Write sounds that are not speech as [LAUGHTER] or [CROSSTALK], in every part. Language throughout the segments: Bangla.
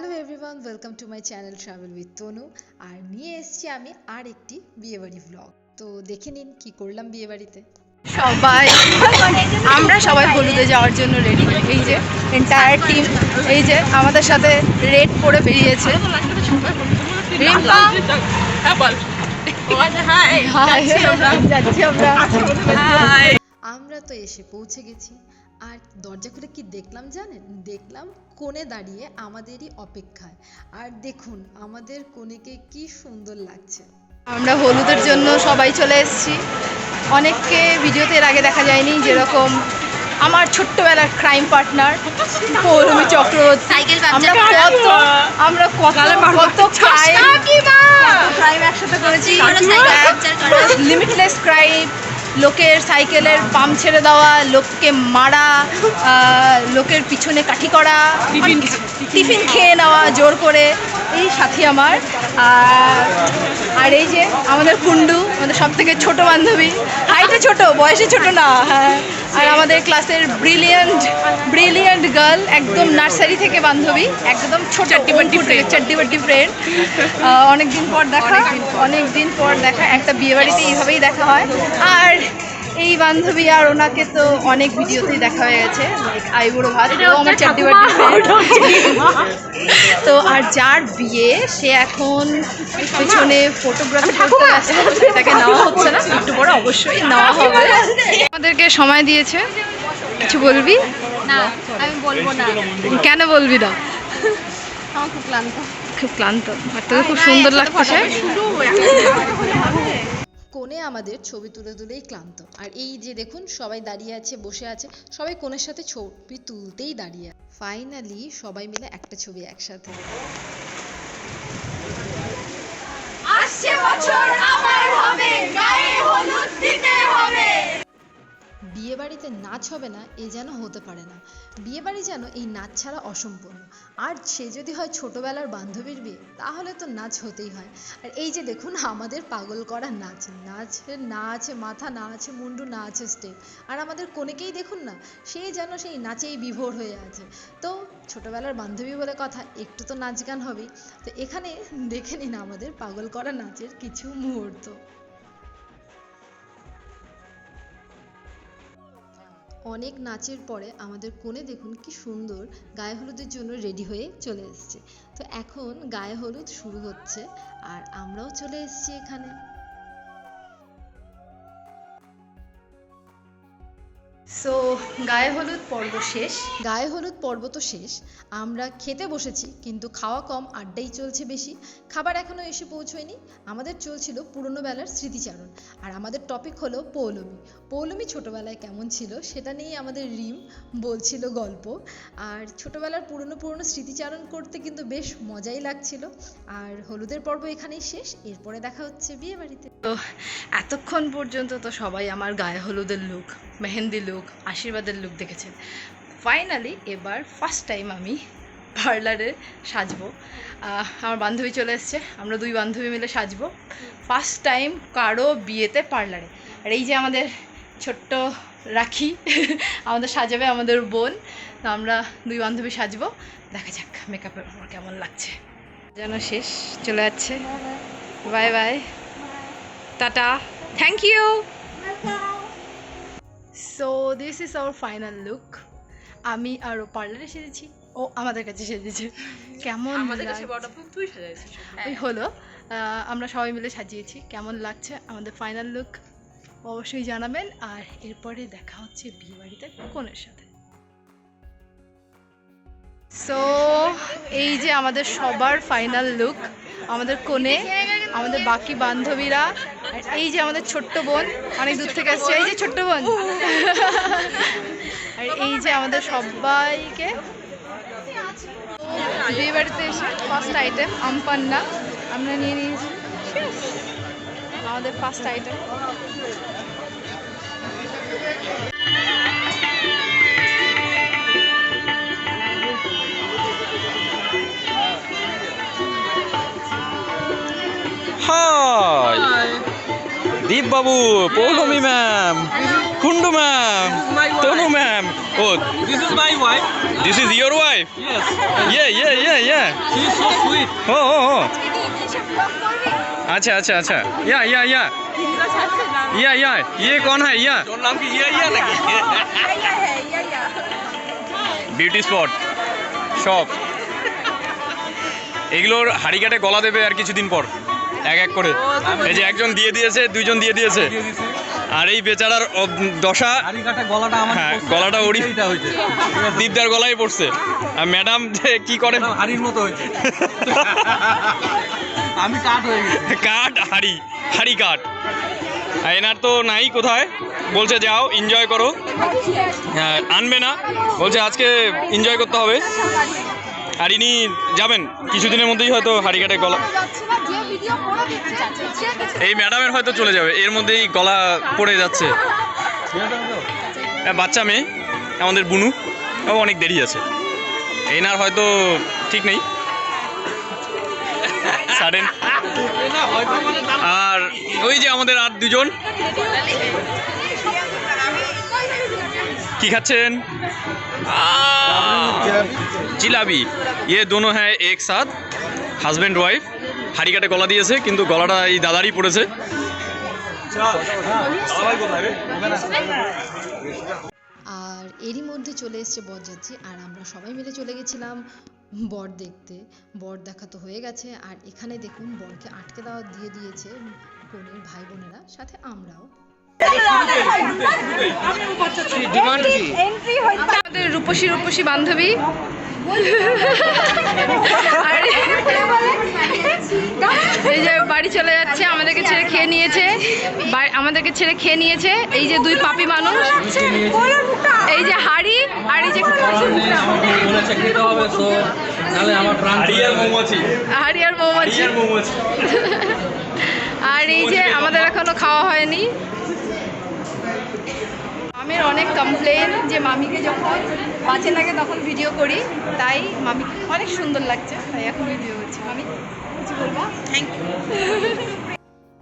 Hello everyone welcome to my channel travel with Tanu আর নিয়ে এসেছি আমি আর একটি বিয়েবাড়ি ভ্লগ তো দেখে নিন কি করলাম বিয়েবাড়িতে। সবাই আমরা সবাই হলুদে যাওয়ার জন্য রেডি এই যে এন্টায়ার টিম এই যে আমাদের সাথে রেড পরে বেরিয়েছে। আমরা। আমরা তো এসে পৌঁছে গেছি। আর দরজা খুলে কি দেখলাম জানেন? দেখলাম কোণে দাঁড়িয়ে আমাদেরই অপেক্ষায়। আর দেখুন আমাদের কোণেকে কি সুন্দর লাগছে। আমরা হলুদের জন্য সবাই চলে এসেছি। অনেককে ভিডিওতে এর আগে দেখা যায়নি যেরকম আমার ছোট্টবেলার ক্রাইম পার্টনার পৌলমী চক্রবর্তী। আমরা কত আমরা কত কত ক্রাইম ক্রাইম একসাথে করেছি। লিমিটলেস ক্রাইম লোকের সাইকেলের পাম্প ছেড়ে দেওয়া লোককে মারা আহ, লোকের পিছনে কাঠি করা টিফিন টিফিন খেয়ে নেওয়া জোর করে। এই সাথী আমার। আর আর এই যে আমাদের কুন্ডু আমাদের সব থেকে ছোট বান্ধবী। হাইটে ছোট বয়সে ছোট না হ্যাঁ। আর আমাদের ক্লাসের ব্রিলিয়ান্ট ব্রিলিয়ান্ট গার্ল একদম নার্সারি থেকে বান্ধবী একদম ছোট বাট্টি ফ্রেন্ড অনেক দিন পর দেখা অনেক দিন পর দেখা একটা বিয়ে বাড়িতে এইভাবেই দেখা হয়। আর এই বান্ধবী আর ওনাকে তো অনেক ভিডিওতেই দেখা হয়ে গেছে আইবুড়ো ভাত আমার বাট্টি তো আর যার বিয়ে সে এখন পেছনে ফটোগ্রাফি করতে ব্যস্ত সেটাকে নেওয়া হচ্ছে না একটু পরে অবশ্যই নেওয়া হবে। আমাদেরকে সময় দিয়েছে। কিছু বলবি? না আমি বলব না। কেন বলবি না? আমার খুব ক্লান্ত। খুব ক্লান্ত। আর তোকে খুব সুন্দর লাগতেছে। কোণে আমাদের ছবি তুলে তুলেই ক্লান্ত। আর এই যে দেখুন, সবাই দাঁড়িয়ে আছে, বসে আছে, সবাই কোণের সাথে ছবি তুলতেই দাঁড়িয়ে ফাইনালি সবাই মিলে একটা ছবি একসাথে। বিয়ে বাড়িতে নাচ হবে না, এ যেন হতে পারে না। বিয়ে বাড়ি যেন এই নাচ ছাড়া অসম্পূর্ণ। আর সে যদি হয় ছোটবেলার বান্ধবীর বিয়ে, তাহলে তো নাচ হতেই হয়। আর এই যে দেখুন, আমাদের পাগল করা নাচ। নাচ না আছে মাথা না আছে মুন্ডু না আছে স্টেপ। আর আমাদের কোনেকেই দেখুন না, সে যেন সেই নাচেই বিভোর হয়ে আছে। তো ছোটবেলার বান্ধবী বলে কথা, একটু তো নাচ গান হবেই। তো এখানে দেখে নিন আমাদের পাগল করা নাচের কিছু মুহূর্ত। অনেক নাচের পরে আমাদের কোণে দেখুন কি সুন্দর গায়ে হলুদের জন্য রেডি হয়ে চলে এসছে। তো এখন গায়ে হলুদ শুরু হচ্ছে আর আমরাও চলে এসছি এখানে। সো গায়ে হলুদ পর্ব শেষ। গায়ে হলুদ পর্ব তো শেষ। আমরা খেতে বসেছি কিন্তু খাওয়া কম আড্ডাই চলছে বেশি। খাবার এখনও এসে পৌঁছয়নি। আমাদের চলছিল পুরনো বেলার স্মৃতিচারণ। আর আমাদের টপিক হলো পৌলমী। পৌলমী ছোটবেলায় কেমন ছিল সেটা নিয়ে আমাদের রিম বলছিল গল্প। আর ছোটবেলার পুরনো পুরনো স্মৃতিচারণ করতে কিন্তু বেশ মজাই লাগছিল। আর হলুদের পর্ব এখানেই শেষ। এরপরে দেখা হচ্ছে বিয়ে বাড়িতে তো এতক্ষণ পর্যন্ত তো সবাই আমার গায়ে হলুদের লুক মেহেন্দি লুক আশীর্বাদের লুক দেখেছেন। ফাইনালি এবার ফার্স্ট টাইম আমি পার্লারে সাজবো। আমার বান্ধবী চলে এসছে আমরা দুই বান্ধবী মিলে সাজবো। ফার্স্ট টাইম কারও বিয়েতে পার্লারে আর এই যে আমাদের ছোট্ট রাখি আমাদের সাজাবে আমাদের বোন তো আমরা দুই বান্ধবী সাজবো। দেখা যাক মেকআপের উপর কেমন লাগছে। যেন শেষ চলে যাচ্ছে। Bye bye tata thank you so this is our final look আমি আরও পার্লারে সেজেছি। ও আমাদের কাছে সেজেছে। কেমন লাগ- ওই হলো। আমরা সবাই মিলে সাজিয়েছি। কেমন লাগছে আমাদের ফাইনাল লুক অবশ্যই জানাবেন। আর এরপরে দেখা হচ্ছে বিয়েবাড়িতে কোনের সাথে। সো এই যে আমাদের সবার ফাইনাল লুক আমাদের কোণে আমাদের বাকি বান্ধবীরা, এই যে আমাদের ছোট্ট বোন, অনেক দূর থেকে আসছে, এই যে ছোট্ট বোন। আর এই যে আমাদের সবাইকে, বিয়ে বাড়িতে এসে ফার্স্ট আইটেম আমপান্না, আমরা নিয়ে নিয়েছি। আমাদের first item Deep Babu Paulami ma'am Kundu ma'am Tanu ma'am Oh, This is my wife. this is your wife? Yes. Yeah, yeah, yeah, yeah. She is so sweet. Oh, oh, oh. अच्छा अच्छा अच्छा या या या या या ये कौन है या তোর নাম কি ইয়া ইয়া নাকি বিউটি স্পট সব এগুলোর হাড়ি কাটে গলা দেবে আর কিছুদিন পর এক এক করে। এই যে একজন দিয়ে দিয়েছে দুইজন দিয়ে দিয়েছে। আর এই বেচারার দশা হ্যাঁ, গলাটা আছে দীপদার গলায় পড়ছে। আর ম্যাডাম যে কি করেন? হাড়ির মতো হইছে [LAUGHS] আমি কাট হয়ে গেছি। কাঠ হাড়ি হাড়ি কাঠ। এনার তো নাই কোথায়? বলছে যাও এনজয় করো। হ্যাঁ, আনবে না। বলছে আজকে এনজয় করতে হবে। আর ইনি যাবেন? কিছুদিনের মধ্যেই হয়তো হাড়ি কাটে গলা। এই ম্যাডামের হয়তো চলে যাবে। এর মধ্যেই গলা পড়ে যাচ্ছে। বাচ্চা মেয়ে, আমাদের বুনু। ও, অনেক দেরি আছে। এনার হয়তো ঠিক নেই। সাডেন আর ওই যে আমাদের আর দুজন। কি খাচ্ছেন? জিলাবি ইয়ে দোনো হ্যাঁ এক সাথ। হাজব্যান্ড ওয়াইফ হাড়ি কাটে গলা দিয়েছে কিন্তু গলাটা এই দাদারই পড়েছে। আর এরই মধ্যে চলে এসছে বরযাত্রী আর আমরা সবাই মিলে চলে গেছিলাম বর দেখতে। বর দেখা তো হয়ে গেছে আর এখানে দেখুন বরকে আটকে দেওয়া দিয়ে দিয়েছে কোনের ভাই বোনেরা সাথে আমরাও। আমাদের রূপসী রূপসী বান্ধবী। এই যে বাড়ি চলে যাচ্ছে আমাদেরকে ছেড়ে খেয়ে নিয়েছে। আমাদেরকে ছেড়ে খেয়ে নিয়েছে। এই যে দুই পাপি মানুষ। এই যে হাড়ি আর এই যে হাড়ি আর মৌমাছি। আর এই যে আমাদের এখনও খাওয়া হয়নি। মামির অনেক কমপ্লেন যে মামিকে যখন বাঁচে লাগে তখন ভিডিও করি তাই মামি অনেক সুন্দর লাগছে তাই এখন ভিডিও করছি। মামি কিছু বলব? থ্যাংক ইউ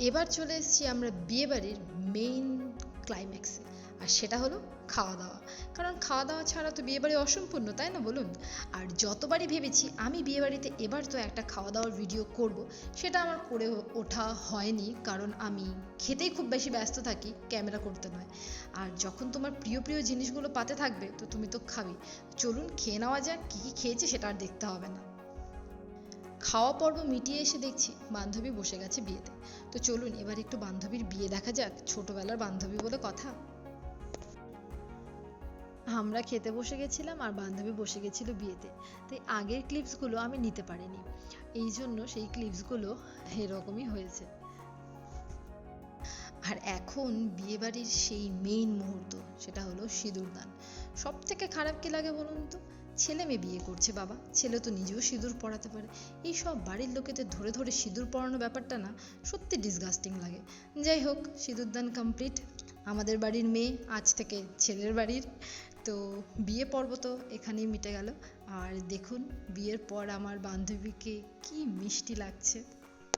[LAUGHS] এবার চলে এসেছি আমরা বিয়েবাড়ির মেইন ক্লাইম্যাক্সে আর সেটা হলো খাওয়া দাওয়া কারণ খাওয়া দাওয়া ছাড়া তো বিয়েবাড়ি অসম্পূর্ণ, তাই না বলুন? আর যতবারই ভেবেছি আমি বিয়েবাড়িতে এবার তো একটা খাওয়া দাওয়ার ভিডিও করব, সেটা আমার করে ওঠা হয়নি। কারণ আমি খেতেই খুব বেশি ব্যস্ত থাকি, ক্যামেরা করতে নয়। আর যখন তোমার প্রিয় প্রিয় জিনিসগুলো পাতে থাকবে, তো তুমি তো খাবি। চলুন খেয়ে নেওয়া যাক, কী কী খেয়েছি সেটা আর দেখতে হবে না। খাওয়া পর্ব মিটিয়ে এসে দেখছি বান্ধবী বসে গেছে বিয়েতে। তো চলুন এবার একটু বান্ধবীর বিয়ে দেখা যাক, ছোটবেলার বান্ধবী বলে কথা। আমরা খেতে বসে গেছিলাম আর বান্ধবী বসে গেছিল বিয়েতে। তাই আগের ক্লিপসগুলো আমি নিতে পারিনি। এই জন্য সেই ক্লিপসগুলো এরকমই হয়েছে। আর এখন বিয়েবাড়ির সেই মেইন মুহূর্ত, সেটা হলো সিঁদুরদান সব থেকে খারাপ কি লাগে বলুন তো? ছেলে মেয়ে বিয়ে করছে বাবা, ছেলে তো নিজেও সিঁদুর পড়াতে পারে। এই সব বাড়ির লোকেদের ধরে ধরে সিঁদুর পরানো ব্যাপারটা না, সত্যি ডিসগাস্টিং লাগে। যাই হোক সিঁদুরদান কমপ্লিট আমাদের বাড়ির মেয়ে আজ থেকে ছেলের বাড়ির তো বিয়ে পর্ব তো এখানেই মিটে গেল। আর দেখুন বিয়ের পর আমার বান্ধবীকে কি মিষ্টি লাগছে।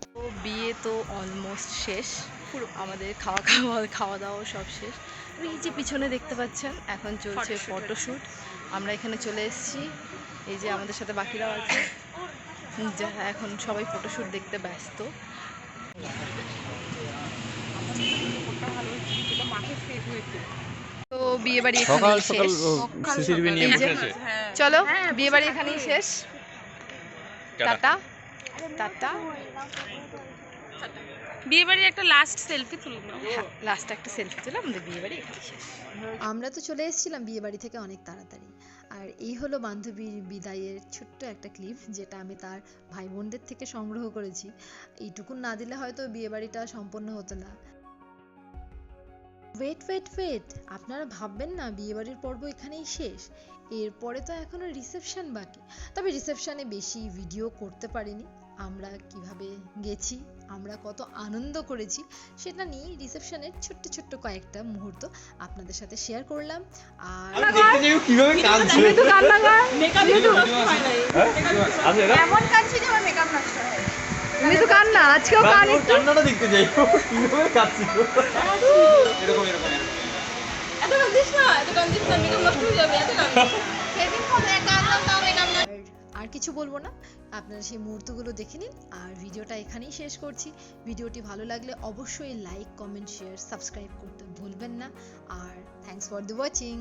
তো বিয়ে তো অলমোস্ট শেষ। পুরো আমাদের খাওয়া খাওয়া খাওয়া দাওয়া সব শেষ। এই যে পিছনে দেখতে পাচ্ছেন এখন চলছে ফটোশ্যুট আমরা এখানে চলে এসেছি। এই যে আমাদের সাথে বাকিরাও আছে। যারা এখন সবাই ফটোশ্যুট দেখতে ব্যস্ত। তো বিয়ে বাড়ি সকাল এখানেই সকাল শেষ সিসিটিভি নিয়ে যে- বসেছে চলো বিয়ে বাড়ি এখানেই শেষ। টাটা। টাটা। টাটা। বিয়ে বাড়ির একটা লাস্ট সেলফি তুলবো লাস্ট একটা সেলফি তুলে আমাদের বিয়ে বাড়ি এখানেই শেষ। আমরা তো চলে এসেছিলাম বিয়ে বাড়ি থেকে অনেক তাড়াতাড়ি। আর এই হলো বান্ধবীর বিদায়ের ছোট্ট একটা ক্লিপ যেটা আমি তার ভাই বোনদের থেকে সংগ্রহ করেছি। এইটুকুন না দিলে হয়তো বিয়ে বাড়িটা সম্পন্ন হতো না। ওয়েট ওয়েট ওয়েট আপনারা ভাববেন না বিয়ে বাড়ির পর্ব এখানেই শেষ। এরপরে তো এখনও রিসেপশন বাকি। তবে রিসেপশনে বেশি ভিডিও করতে পারিনি। আমরা কীভাবে গেছি আমরা কত আনন্দ করেছি সেটা নিয়ে রিসেপশনের ছোট্ট ছোট্ট কয়েকটা মুহূর্ত আপনাদের সাথে শেয়ার করলাম। আর তুমি তো কান না আজকেও কান একটু কান্নাটা দেখতে যাই কীভাবে এরকম এরকম না এত না মেকআপ নষ্ট হয়ে যাবে এত আর আর কিছু বলব না আপনারা সেই মুহূর্তগুলো দেখে নিন আর ভিডিওটা এখানেই শেষ করছি। ভিডিওটি ভালো লাগলে অবশ্যই লাইক কমেন্ট শেয়ার সাবস্ক্রাইব করতে ভুলবেন না। আর থ্যাঙ্কস ফর দ্য ওয়াচিং